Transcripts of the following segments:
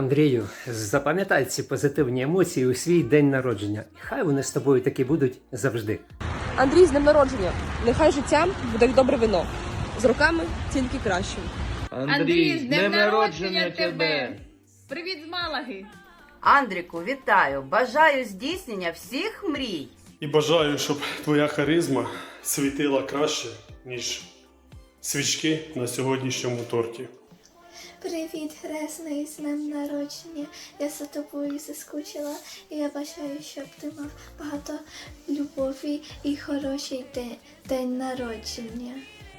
Андрію, запам'ятай ці позитивні емоції у свій день народження. Хай вони з тобою такі будуть завжди. Андрій, з днем народження. Нехай життя буде як добре вино. З роками тільки краще. Андрій, з днем народження тебе! Привіт з Малаги! Андріку, вітаю! Бажаю здійснення всіх мрій. І бажаю, щоб твоя харизма світила краще, ніж свічки на сьогоднішньому торті. Привіт, Хресний, з днем народження. Я за тобою заскучила, і я бажаю, щоб ти мав багато любові і хороший день, день народження.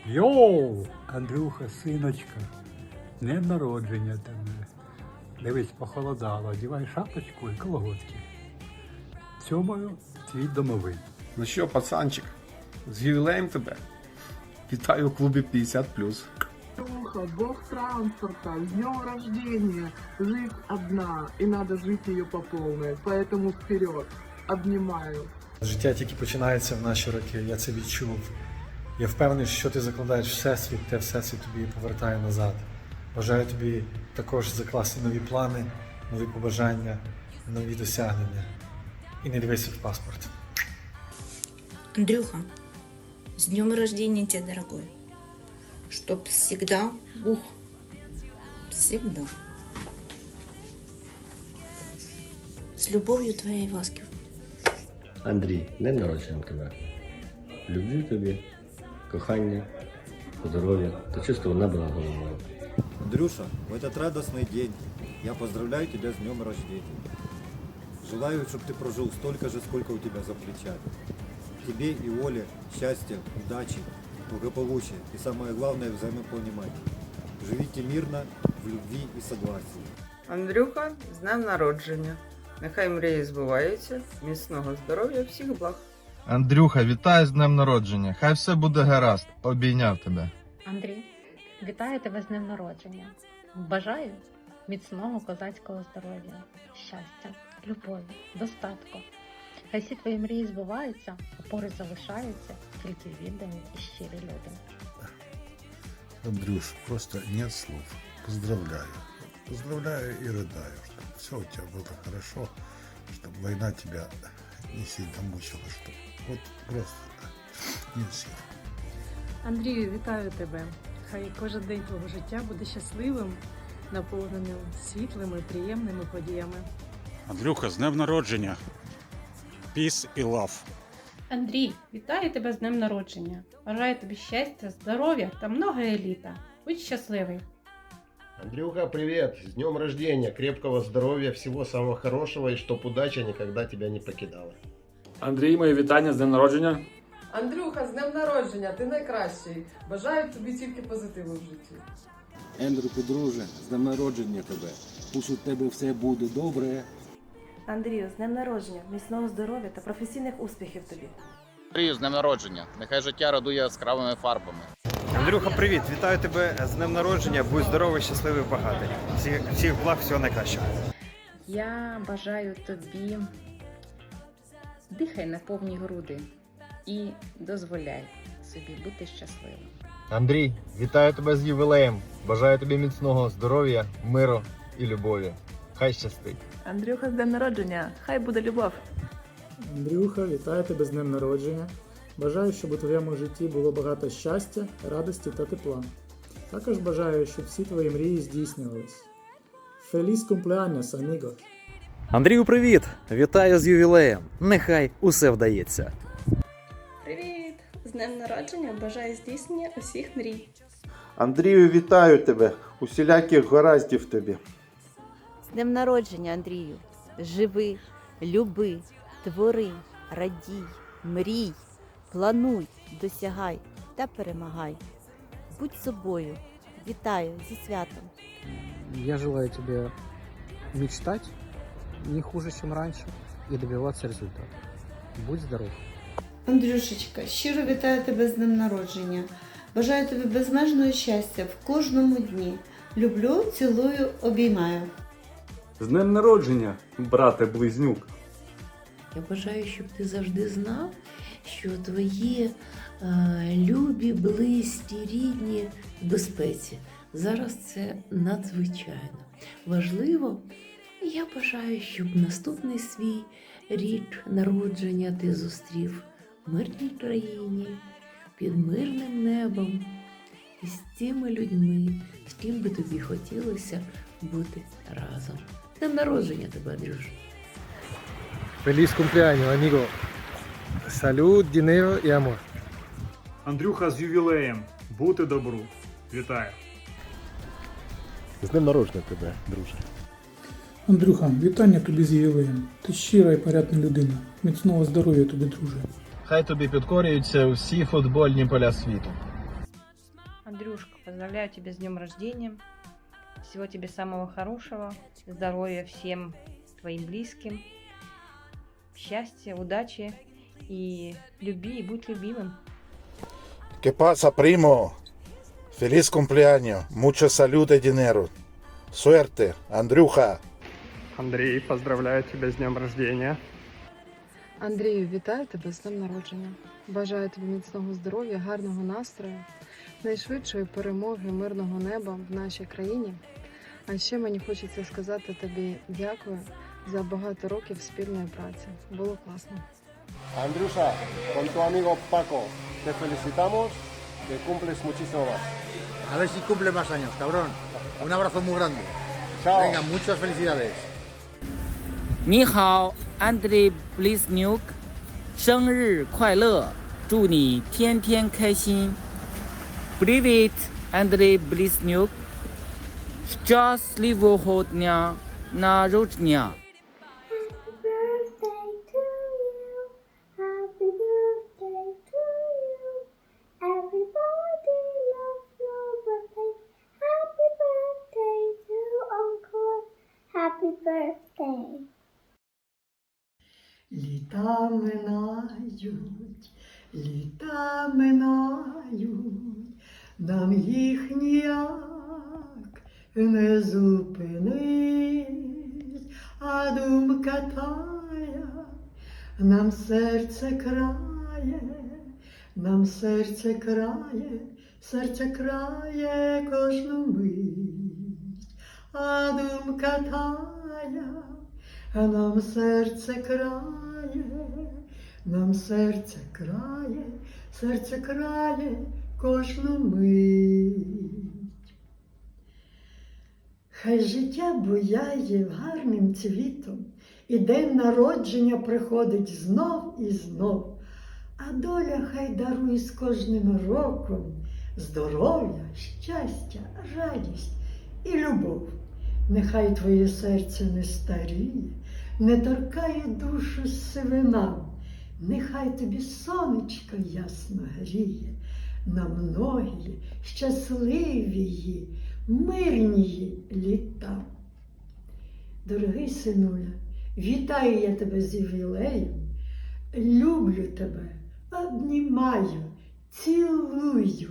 Йоу, Андрюха, синочка, днем народження тебе. Дивись, похолодало, одівай шапочку і колготки. Цьомою твій домовий. Ну що, пацанчик, з ювілеєм тебе. Вітаю у клубі 50 Духа, бог транспорта, с днем рождения. Жизнь одна, и надо жить ее по полной. Поэтому вперед. Обнимаю. Життя тільки починається в наші роки, я це відчув. Я впевнений, що ти закладаєш всесвіт, те всесвіт тобі повертає назад. Бажаю тобі також закласти нові плани, нові побажання, нові досягнення. І не дивися в паспорт. Андрюха, с днем рождения тебя, дорогой. Чтоб всегда, ух, всегда. С любовью твоей Васькив. Андрій, днем народження тебе. Люблю тобі, кохання, здоров'я та чистого неба над головою. Андрюша, в этот радостный день я поздравляю тебя с днем рождения. Желаю, чтобы ты прожил столько же, сколько у тебя за плечами. Тебе и Оле счастья, удачи, благополучия и самое главное взаимопонимания. Живите мирно, в любви и согласии. Андрюха, з днем народження. Нехай мрії збуваються, міцного здоров'я, всіх благ. Андрюха, вітаю з днем народження. Хай все буде гаразд. Обійняв тебе. Андрій, вітаю тебе з днем народження. Бажаю міцного козацького здоров'я, щастя, любові, достатку. Хай всі твої мрії збуваються, а поруч залишаються тільки віддані і щирі люди. Андрюш, просто нет слов. Поздравляю. Поздравляю и рыдаю, чтобы все у тебя было хорошо, чтобы война тебя не сильно мучила, чтобы вот просто нет сил. Андрію, вітаю тебе. Хай кожен день твого життя буде щасливим, наповненим світлими, приємними подіями. Андрюха, з днем народження. Peace і love. Андрій, вітаю тебе з днем народження. Бажаю тобі щастя, здоров'я та много еліта. Будь щасливий. Андрюха, привет! С днем рождения, крепкого здоровья, всего самого хорошего и чтоб удача никогда тебя не покидала. Андрій, мої вітання з днем народження. Андрюха, з днем народження, ти найкращий. Бажаю тобі тільки позитиву в житті. Ендрюку, друже, з днем народження тебе. Пусть у тебе все буде добре. Андрію, з днем народження, міцного здоров'я та професійних успіхів тобі. Андрію, з днем народження. Нехай життя радує яскравими фарбами. Андрюха, привіт! Вітаю тебе з днем народження. Будь здоровий, щасливий, багатий. Всіх, всіх благ, всього найкращого. Я бажаю тобі дихай на повні груди і дозволяй собі бути щасливим. Андрій, вітаю тебе з ювілеєм. Бажаю тобі міцного здоров'я, миру і любові. Хай щастить. Андрюха, з днем народження, хай буде любов. Андрюха, вітаю тебе з днем народження. Бажаю, щоб у твоєму житті було багато щастя, радості та тепла. Також бажаю, щоб всі твої мрії здійснювались. Феліс cumpleaños, amigo! Андрію, привіт! Вітаю з ювілеєм! Нехай усе вдається. Привіт! З днем народження бажаю здійснення усіх мрій. Андрію, вітаю тебе! Усіляких гараздів тобі. З днем народження, Андрію! Живи, люби, твори, радій, мрій, плануй, досягай та перемагай. Будь собою. Вітаю зі святом! Я желаю тебе мечтать не хуже, чем раньше, и добиваться результата. Будь здоров! Андрюшечка, щиро вітаю тебе з днем народження. Бажаю тобі безмежного щастя в кожному дні. Люблю, цілую, обіймаю. З днем народження, брате близнюк. Я бажаю, щоб ти завжди знав, що твої е, любі, близькі, рідні в безпеці. Зараз це надзвичайно важливо. Я бажаю, щоб наступний свій рік народження ти зустрів в мирній країні, під мирним небом і з тими людьми, з ким би тобі хотілося бути разом. Днем народження тебе, Андрюш! Feliz cumpleaños, amigo. Salud, dinero y amor. Андрюха з ювілеєм. Бути добру. Вітаю. З днем народження тебе, друже. Андрюха, вітання тобі з ювілеєм. Ти щира і порядна людина. Міцного здоров'я тобі, друже. Хай тобі підкорюються всі футбольні поля світу. Андрюшка, поздравляю тебя с днем рождения. Всего тебе самого хорошего. Здоровья всем твоим близким. Счастья, удачи. И люби, и будь любимым. ¿Qué pasa, primo? Feliz cumpleaños, mucha salud y dinero. Suerte, Андрюха. Андрей, поздравляю тебя с днем рождения. Андрію, вітаю тебе з днем народження. Бажаю тобі міцного здоров'я, гарного настрою, найшвидшої перемоги, мирного неба в нашій країні. А ще мені хочеться сказати тобі дякую за багато років спільної праці. Було класно. Andrusha, con tu amigo Paco, te felicitamos, que cumples muchísimo más. A ver si cumple más años, cabrón. Un abrazo muy grande. Chao. Venga, muchas felicidades. 你好，Andrei Bliznyuk，生日快乐！祝你天天开心。 Привіт, Андрій Близнюк. Щасливого дня народження! Happy birthday. Літа минають, літа минають, нам їх ніяк не зупинить, а думка тая, нам серце крає, нам серце крає, серце крає кожну мить, а думка тая. Нам серце крає, нам серце крає, серце крає кожну мить. Хай життя буяє гарним цвітом, і день народження приходить знов і знов, а доля хай дарує з кожним роком здоров'я, щастя, радість і любов. Нехай твоє серце не старіє, не торкає душу сивина, нехай тобі сонечко ясно гріє, на многії щасливії, мирнії літа. Дорогий синуля, вітаю я тебе з ювілеєм, люблю тебе, обнімаю, цілую,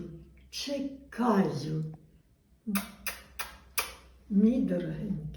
чекаю. Мій дорогенький.